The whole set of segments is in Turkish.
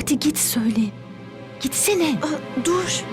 Hadi git söyle. Gitsene. Aa, dur.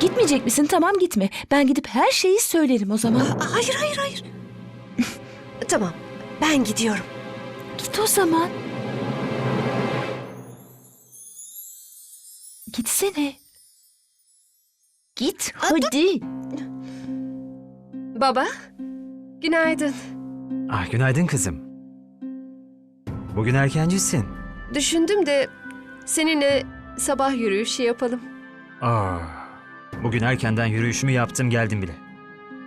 Gitmeyecek misin? Tamam gitme. Ben gidip her şeyi söylerim o zaman. Aa, hayır hayır hayır. tamam ben gidiyorum. Git o zaman. Gitsene. Git hadi. Baba günaydın. Ah günaydın kızım. Bugün erkencisin. Düşündüm de seninle sabah yürüyüşü yapalım. Aa, bugün erkenden yürüyüşümü yaptım geldim bile.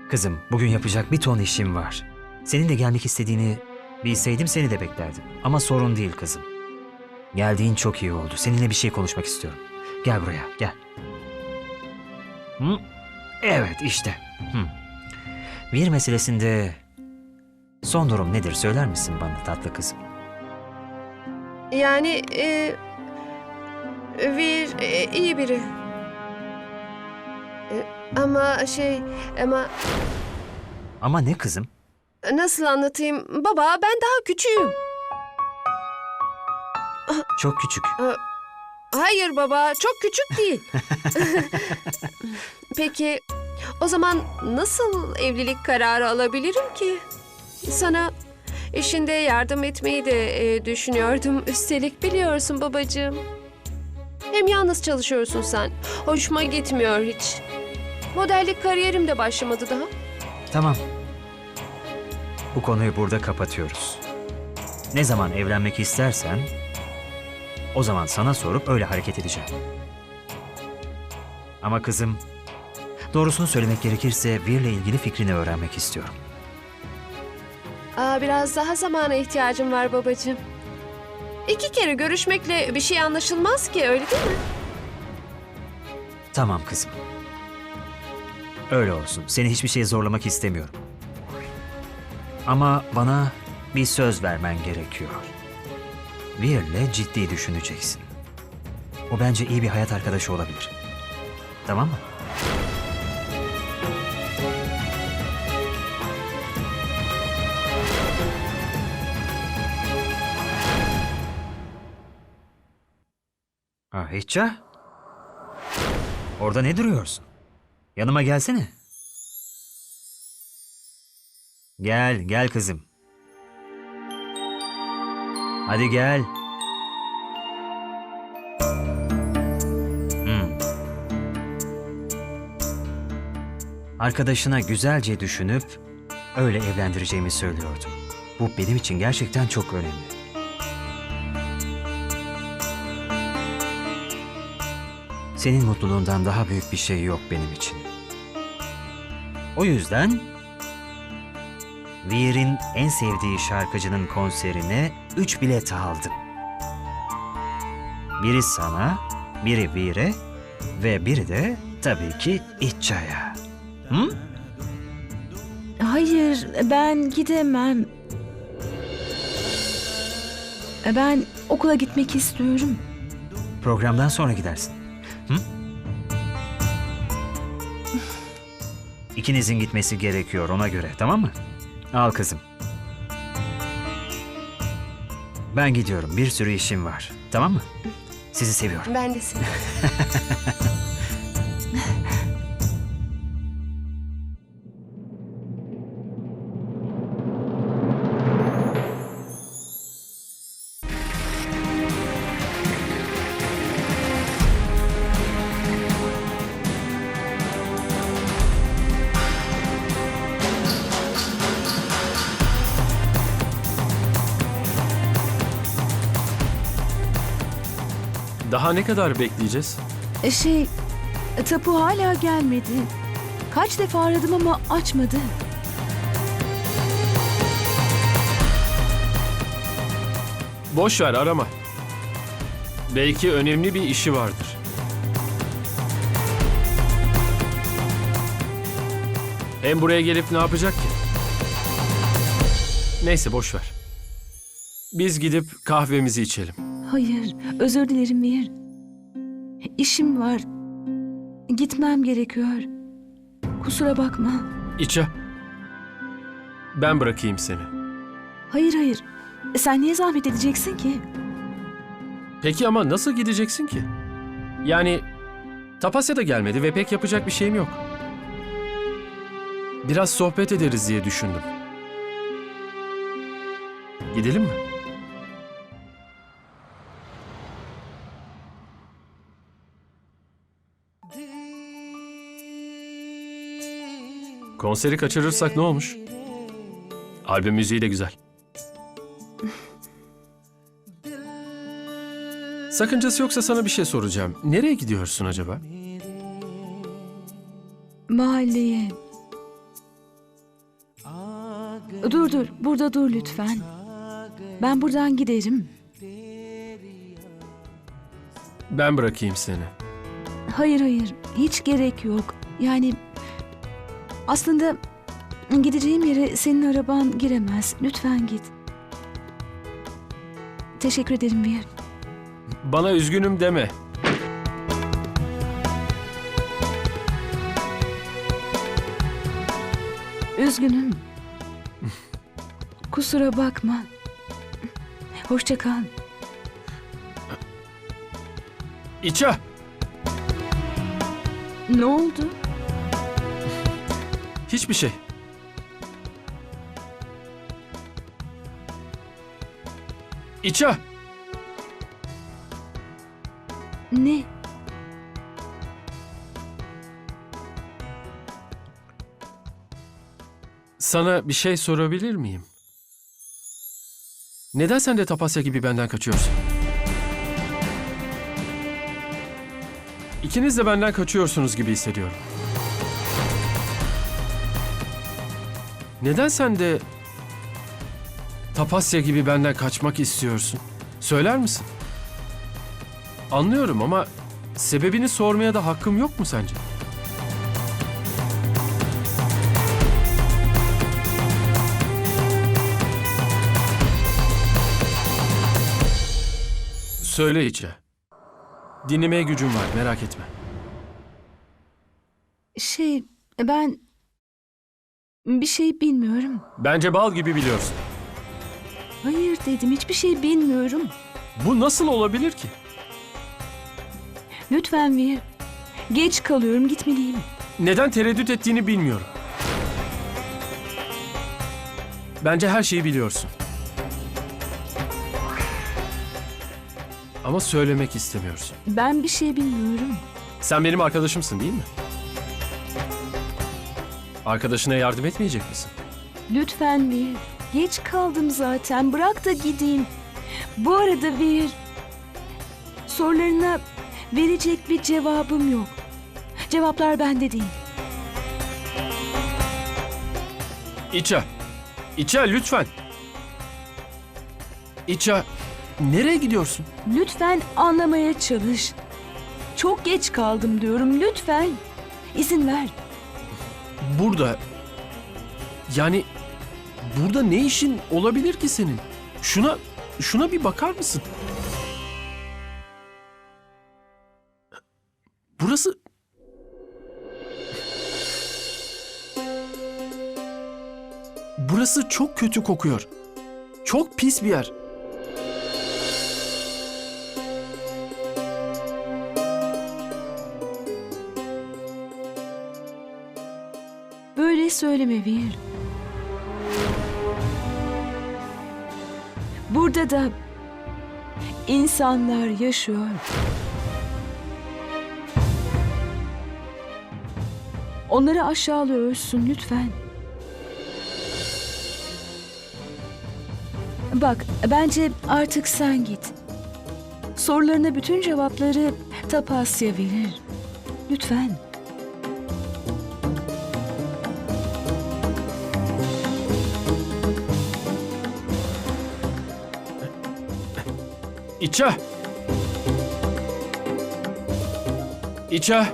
Kızım bugün yapacak bir ton işim var. Senin de gelmek istediğini bilseydim seni de beklerdim. Ama sorun değil kızım. Geldiğin çok iyi oldu. Seninle bir şey konuşmak istiyorum. Gel buraya gel. Hı? Evet işte. Hı. Bir meselesinde son durum nedir söyler misin bana tatlı kızım? Yani e, bir e, iyi biri. E, ama şey ama Ama ne kızım? nasıl anlatayım? Baba ben daha küçüğüm. Çok küçük. Hayır baba, çok küçük değil. Peki, o zaman nasıl evlilik kararı alabilirim ki? Sana işinde yardım etmeyi de e, düşünüyordum. Üstelik biliyorsun babacığım. Hem yalnız çalışıyorsun sen. Hoşuma gitmiyor hiç. Modellik kariyerim de başlamadı daha. Tamam. Bu konuyu burada kapatıyoruz. Ne zaman evlenmek istersen o zaman sana sorup öyle hareket edeceğim. Ama kızım, doğrusunu söylemek gerekirse Vir'le ilgili fikrini öğrenmek istiyorum. Aa, biraz daha zamana ihtiyacım var babacığım. İki kere görüşmekle bir şey anlaşılmaz ki öyle değil mi? Tamam kızım. Öyle olsun. Seni hiçbir şeye zorlamak istemiyorum. Ama bana bir söz vermen gerekiyor. Vir'le ciddi düşüneceksin. O bence iyi bir hayat arkadaşı olabilir. Tamam mı? Hicca. Orada ne duruyorsun? Yanıma gelsene. Gel, gel kızım. Hadi gel. Hmm. Arkadaşına güzelce düşünüp öyle evlendireceğimi söylüyordum. Bu benim için gerçekten çok önemli. Senin mutluluğundan daha büyük bir şey yok benim için. O yüzden Veer'in en sevdiği şarkıcının konserine üç bilet aldım. Biri sana, biri Veer'e ve biri de tabii ki İtça'ya. Hı? Hayır ben gidemem. Ben okula gitmek istiyorum. Programdan sonra gidersin. Hı? İkinizin gitmesi gerekiyor ona göre tamam mı? Al kızım. Ben gidiyorum. Bir sürü işim var. Tamam mı? Sizi seviyorum. Ben de seni. Daha ne kadar bekleyeceğiz? E, Şey, tapu hala gelmedi. Kaç defa aradım ama açmadı. Boş ver arama. Belki önemli bir işi vardır. Hem buraya gelip ne yapacak ki? Neyse boş ver. Biz gidip kahvemizi içelim. Hayır, özür dilerim Mir. İşim var. Gitmem gerekiyor. Kusura bakma. İça. Ben bırakayım seni. Hayır hayır. Sen niye zahmet edeceksin ki? Peki ama nasıl gideceksin ki? Yani Tapasya da gelmedi ve pek yapacak bir şeyim yok. Biraz sohbet ederiz diye düşündüm. Gidelim mi? Konseri kaçırırsak ne olmuş? Albüm müziği de güzel. Sakıncası yoksa sana bir şey soracağım. Nereye gidiyorsun acaba? Mahalleye. Dur dur, burada dur lütfen. Ben buradan giderim. Ben bırakayım seni. Hayır hayır, hiç gerek yok. Yani aslında gideceğim yere senin araban giremez. Lütfen git. Teşekkür ederim Vir. Bana üzgünüm deme. Üzgünüm. Kusura bakma. Hoşça kal. İça! Ne oldu? Hiçbir şey. İça! Ne? Sana bir şey sorabilir miyim? Neden sen de Tapasya gibi benden kaçıyorsun? İkiniz de benden kaçıyorsunuz gibi hissediyorum. Neden sen de Tapasya gibi benden kaçmak istiyorsun? Söyler misin? Anlıyorum ama sebebini sormaya da hakkım yok mu sence? Söyle İçe. Dinlemeye gücüm var merak etme. Şey, ben bir şey bilmiyorum. Bence bal gibi biliyorsun. Hayır dedim, hiçbir şey bilmiyorum. Bu nasıl olabilir ki? Lütfen Vir. Geç kalıyorum, gitmeliyim. Neden tereddüt ettiğini bilmiyorum. Bence her şeyi biliyorsun. Ama söylemek istemiyorsun. Ben bir şey bilmiyorum. Sen benim arkadaşımsın değil mi? Arkadaşına yardım etmeyecek misin? Lütfen Vir. Geç kaldım zaten. Bırak da gideyim. Bu arada Vir. Sorularına verecek bir cevabım yok. Cevaplar bende değil. İça. İça lütfen. İça. Nereye gidiyorsun? Lütfen anlamaya çalış. Çok geç kaldım diyorum. Lütfen. İzin ver. Burada. Yani burada ne işin olabilir ki senin? Şuna şuna bir bakar mısın? Burası Burası çok kötü kokuyor. Çok pis bir yer. Söyleme Vir. Burada da insanlar yaşıyor. Onları aşağılıyorsun lütfen. Bak, bence artık sen git. Sorularına bütün cevapları Tapasya verir. Lütfen. İça. İça.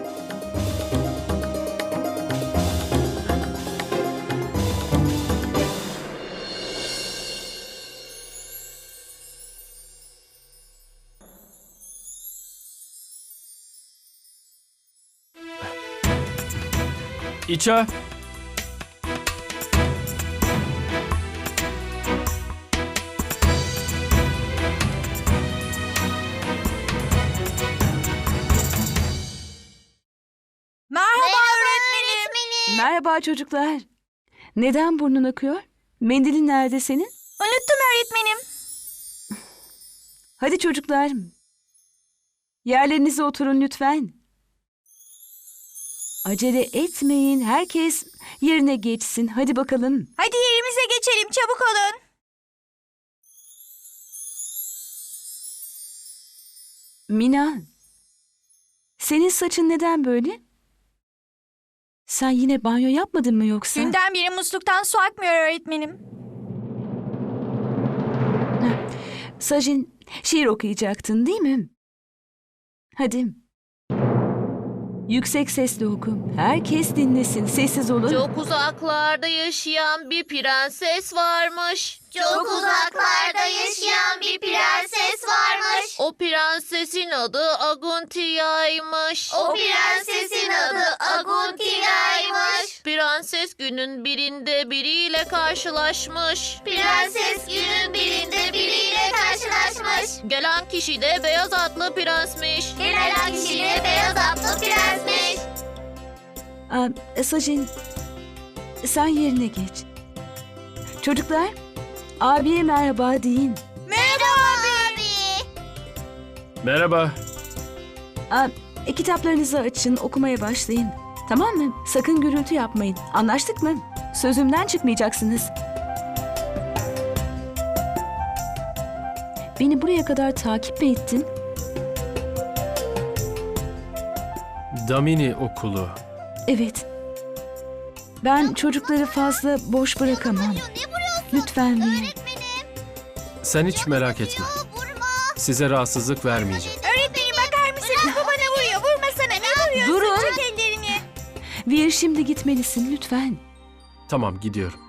İça. Merhaba çocuklar. Neden burnun akıyor? Mendilin nerede senin? Unuttum öğretmenim. Hadi çocuklar. Yerlerinize oturun lütfen. Acele etmeyin. Herkes yerine geçsin. Hadi bakalım. Hadi yerimize geçelim çabuk olun. Mina. Senin saçın neden böyle? Sen yine banyo yapmadın mı yoksa? Dünden beri musluktan su akmıyor öğretmenim. Sajin, şiir okuyacaktın değil mi? Hadi. Yüksek sesle oku. Herkes dinlesin. Sessiz olun. Çok uzaklarda yaşayan bir prenses varmış. Çok uzaklarda yaşayan bir prenses varmış. O prensesin adı Aguntia'ymış. O prensesin adı Aguntia'ymış. Prenses günün birinde biriyle karşılaşmış. Prenses günün birinde biriyle karşılaşmış. Gelen kişi de beyaz atlı prensmiş. Gelen kişi Aa, Sajin, sen yerine geç. Çocuklar, abiye merhaba deyin. Merhaba abi. Merhaba. Aa, e, kitaplarınızı açın, okumaya başlayın. Tamam mı? Sakın gürültü yapmayın. Anlaştık mı? Sözümden çıkmayacaksınız. Beni buraya kadar takip mi ettin? Damini okulu. Evet. Ben çocukları fazla boş bırakamam. Lütfen Mia. Sen hiç merak etme. Size rahatsızlık vermeyeceğim. Öğretmenim bakar mısınız? Bu bana vuruyor. Vurmasana. Ne vuruyorsun? Durun. Çek ellerini. Vir şimdi gitmelisin lütfen. Tamam gidiyorum.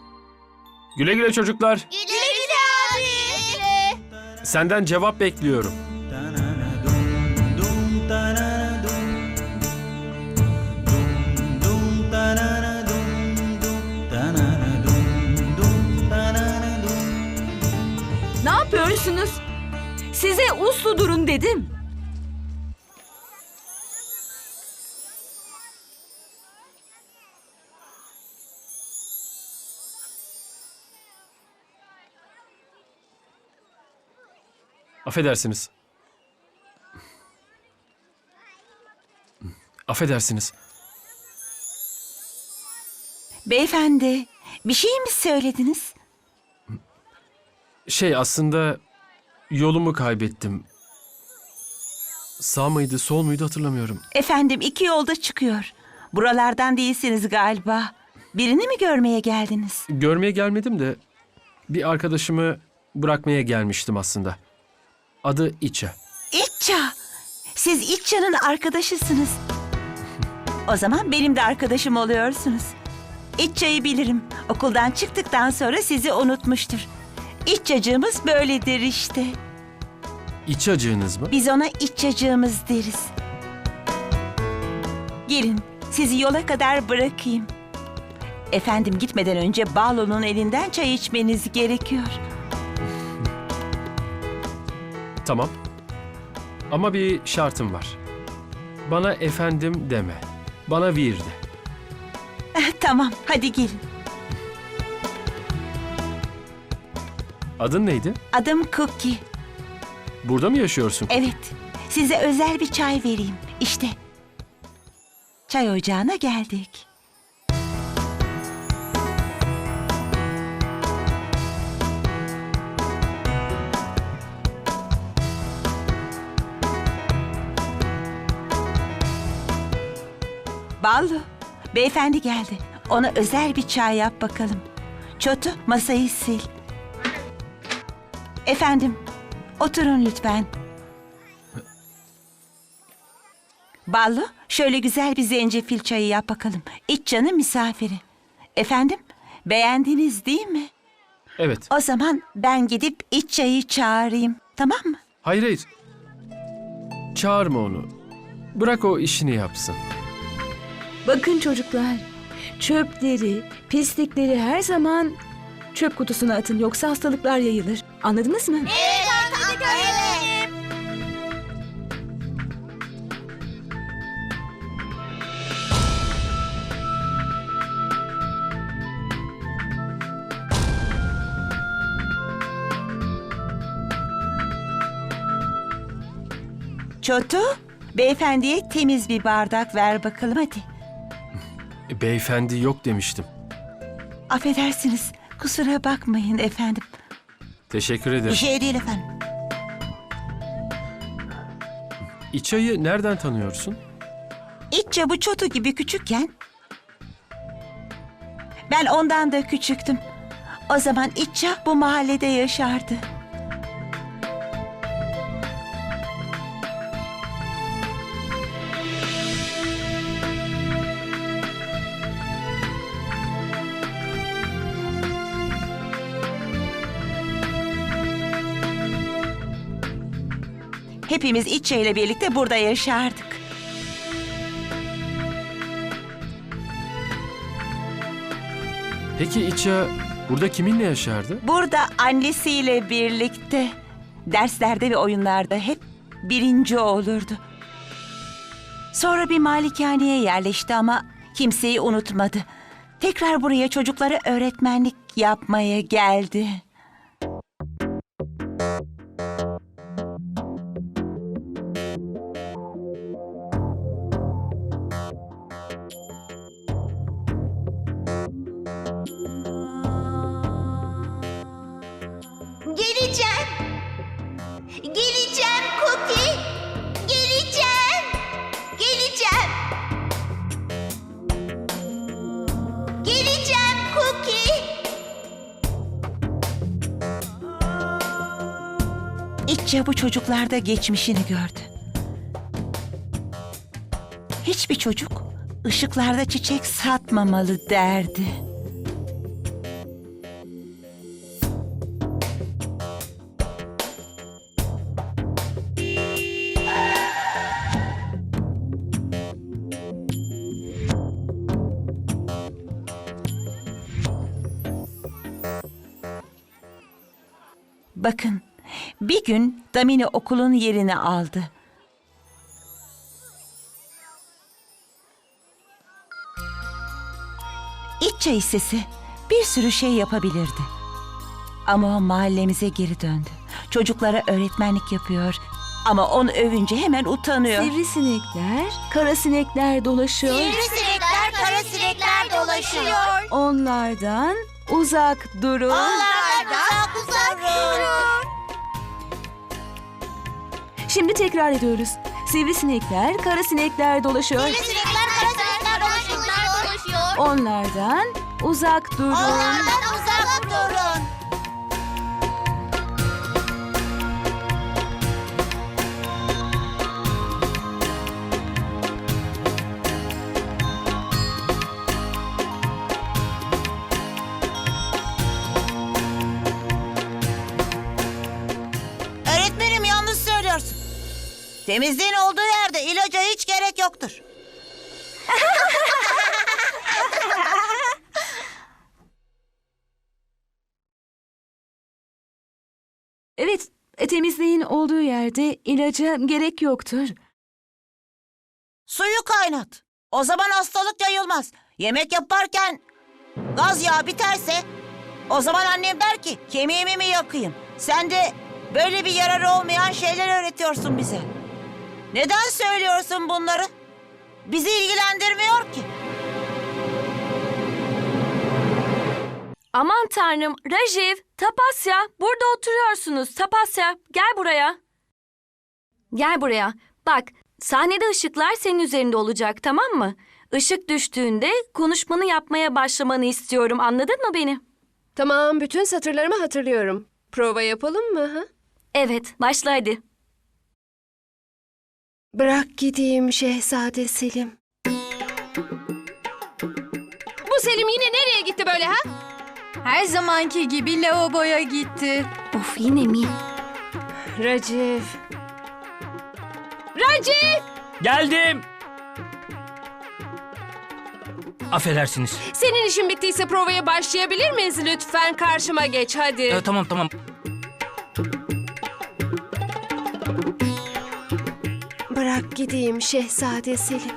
Güle güle çocuklar. Güle güle abi. Senden cevap bekliyorum. Yapıyorsunuz? Size uslu durun dedim. Affedersiniz. Affedersiniz. Beyefendi, bir şey mi söylediniz? Şey aslında yolumu kaybettim. Sağ mıydı, sol muydu hatırlamıyorum. Efendim iki yolda çıkıyor. Buralardan değilsiniz galiba. Birini mi görmeye geldiniz? Görmeye gelmedim de bir arkadaşımı bırakmaya gelmiştim aslında. Adı İça. İtça. Siz İtça'nın arkadaşısınız. O zaman benim de arkadaşım oluyorsunuz. İtça'yı bilirim. Okuldan çıktıktan sonra sizi unutmuştur. İtçacığımız böyledir işte. İçacığınız mı? Biz ona İtçacığımız deriz. Gelin, sizi yola kadar bırakayım. Efendim gitmeden önce Balo'nun elinden çay içmeniz gerekiyor. Tamam. Ama bir şartım var. Bana efendim deme. Bana vir de. tamam, hadi gelin. Adın neydi? Adım Cookie. Burada mı yaşıyorsun? Evet, size özel bir çay vereyim. İşte. Çay ocağına geldik. Ballı, beyefendi geldi. Ona özel bir çay yap bakalım. Çotu, masayı sil. Efendim, oturun lütfen. Ballı, şöyle güzel bir zencefil çayı yap bakalım. İç canı misafiri. Efendim, beğendiniz değil mi? Evet. O zaman ben gidip iç çayı çağırayım. Tamam mı? Hayır hayır. Çağırma onu. Bırak o işini yapsın. Bakın çocuklar, çöpleri, pislikleri her zaman çöp kutusuna atın yoksa hastalıklar yayılır. Anladınız mı? Evet anladık öğretmenim. Çotu, beyefendiye temiz bir bardak ver bakalım hadi. Beyefendi yok demiştim. Affedersiniz, kusura bakmayın efendim. Teşekkür Bir ederim. şey değil efendim. İçayı nereden tanıyorsun? İtçe bu çotu gibi küçükken... Ben ondan da küçüktüm. O zaman İtça bu mahallede yaşardı. Hepimiz İtçe ile birlikte burada yaşardık. Peki İça burada kiminle yaşardı? Burada annesiyle birlikte derslerde ve oyunlarda hep birinci olurdu. Sonra bir malikaneye yerleşti ama kimseyi unutmadı. Tekrar buraya çocuklara öğretmenlik yapmaya geldi. Çocuklarda geçmişini gördü. Hiçbir çocuk ışıklarda çiçek satmamalı derdi. Bakın, bir gün Damini okulun yerini aldı. İç çay sesi bir sürü şey yapabilirdi. Ama o mahallemize geri döndü. Çocuklara öğretmenlik yapıyor. Ama onu övünce hemen utanıyor. Sivrisinekler, kara sinekler dolaşıyor. Sivrisinekler, kara sinekler dolaşıyor. Onlardan uzak durun. Onlardan uzak durun. Şimdi tekrar ediyoruz. Sivrisinekler, kara sinekler dolaşıyor. Sivrisinekler, kara sinekler dolaşıyor. Onlardan uzak durun. Onlardan Temizliğin olduğu yerde ilaca hiç gerek yoktur. Evet, temizliğin olduğu yerde ilaca gerek yoktur. Suyu kaynat. O zaman hastalık yayılmaz. Yemek yaparken gaz yağı biterse o zaman annem der ki kemiğimi mi yakayım? Sen de böyle bir yararı olmayan şeyler öğretiyorsun bize. Neden söylüyorsun bunları? Bizi ilgilendirmiyor ki. Aman tanrım, Rajiv, Tapasya, burada oturuyorsunuz. Tapasya, gel buraya. Gel buraya. Bak, sahnede ışıklar senin üzerinde olacak, tamam mı? Işık düştüğünde konuşmanı yapmaya başlamanı istiyorum. Anladın mı beni? Tamam, bütün satırlarımı hatırlıyorum. Prova yapalım mı? Ha? Evet, başla hadi. Bırak gideyim Şehzade Selim. Bu Selim yine nereye gitti böyle ha? Her zamanki gibi lavaboya gitti. Of yine mi? Racif. Racif! Geldim. Affedersiniz. Senin işin bittiyse provaya başlayabilir miyiz? Lütfen karşıma geç hadi. Ee, tamam tamam. Gideyim Şehzade Selim.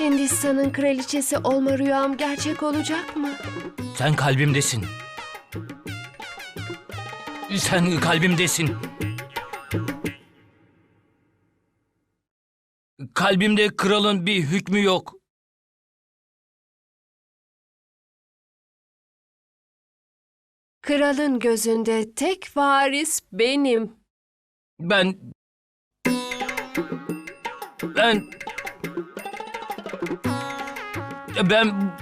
Hindistan'ın kraliçesi olma rüyam gerçek olacak mı? Sen kalbimdesin. Sen kalbimdesin. Kalbimde kralın bir hükmü yok. Kralın gözünde tek varis benim. Ben... Ben... Ben...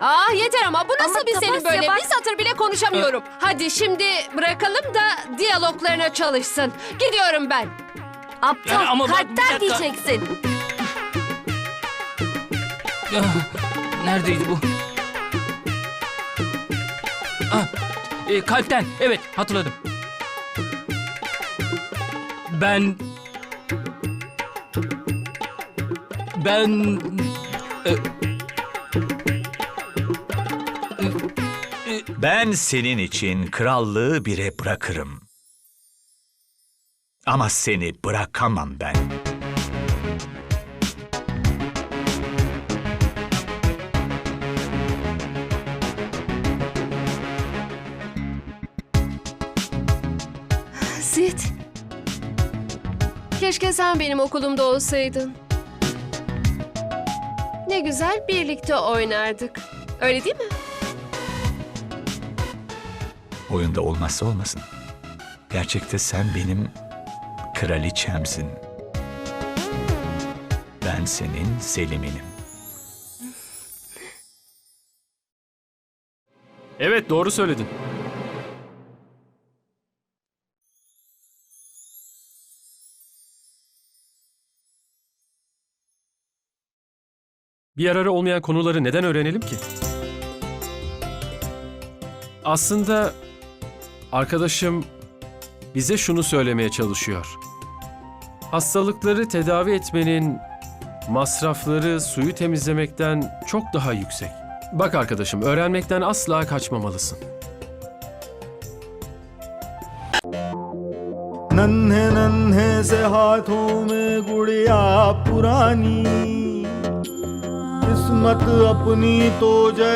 Aa yeter ama bu nasıl Ama bir senin Tapasya böyle? bak- Bir satır bile konuşamıyorum. Hadi şimdi bırakalım da diyaloglarına çalışsın. Gidiyorum ben. Aptal Ya ama bak, bir kalpten dakika. diyeceksin. Ah, Neredeydi bu? Ah, e, kalpten. Evet, hatırladım. Ben... Ben... e, Ben senin için krallığı bire bırakırım. Ama seni bırakamam ben. Keşke sen benim okulumda olsaydın. Ne güzel birlikte oynardık. Öyle değil mi? Oyunda olmazsa olmasın. Gerçekte sen benim kraliçemsin. Ben senin Selim'inim. Evet doğru söyledin. Bir yararı olmayan konuları neden öğrenelim ki? Aslında arkadaşım bize şunu söylemeye çalışıyor. Hastalıkları tedavi etmenin masrafları suyu temizlemekten çok daha yüksek. Bak arkadaşım, öğrenmekten asla kaçmamalısın. नन्हे नन्हे से हाथों में गुड़िया पुरानी किस्मत अपनी तो जैसे